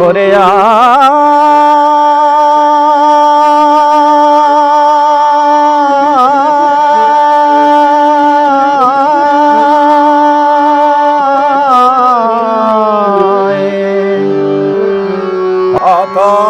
ওরে সব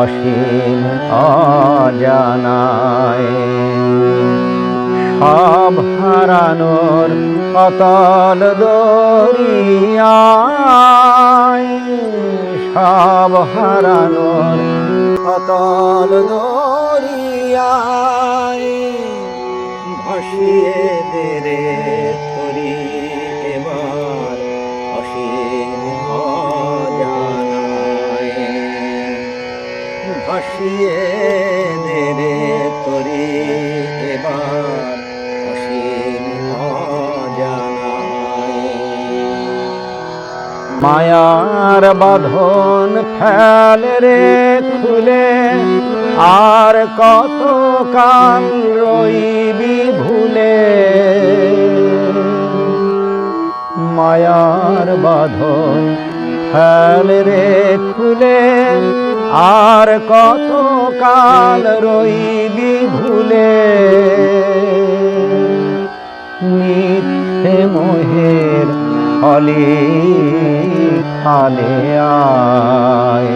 অসীম অজানায়। হারানোর অতল দরিয়ায়। সব হারানোর অতল দরিয়ায়। ভাসিয়ে দে রে তরি রে মায়ার বাঁধন ফেল রে খুলে, আর কত কাল রইবি ভুলে। মায়ার বাঁধন ফেল রে খুলে আর কত কাল রইবি ভুলে? মিথ্যে মোহের ফলে ফালে আয়।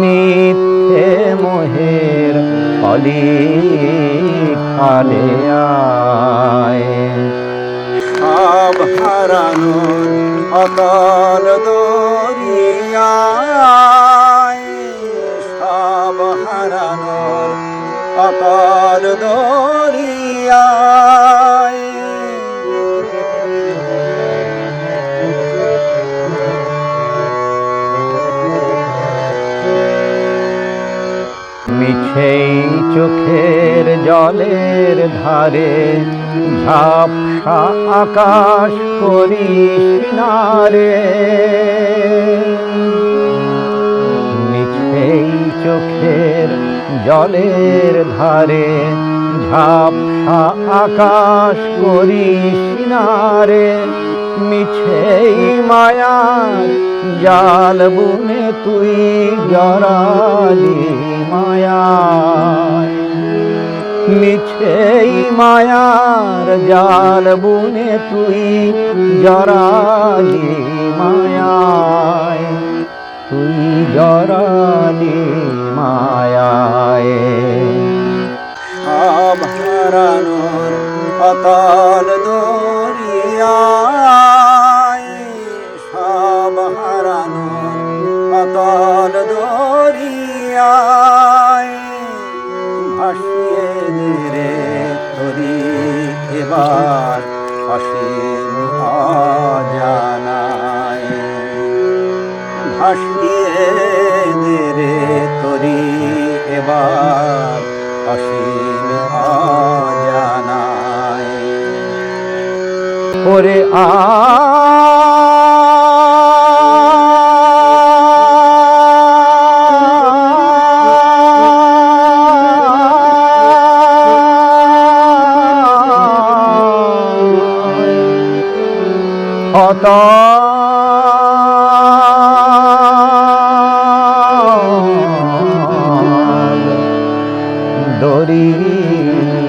মিথ্যে মোহের ফলে ফালে আয়। সব হারানোর অতল দরিয়ায় মিছেই চোখের জলের ধারে ঝাপসা আকাশ করিস না রে মিছেই চোখের জলের ধারে ঝাপসা আকাশ করিস না রে মিছেই মায়ার জাল বুনে তুই জরালি মায়ায়। মিছেই মায়ার জাল বুনে তুই জরালি মায়ায়। তুই জরালি মায়ায়। সব হারানোর অতল ভাসিয়ে দে রে তরি এবার অসীম অজানায়। ওরে আ অত Mm-hmm.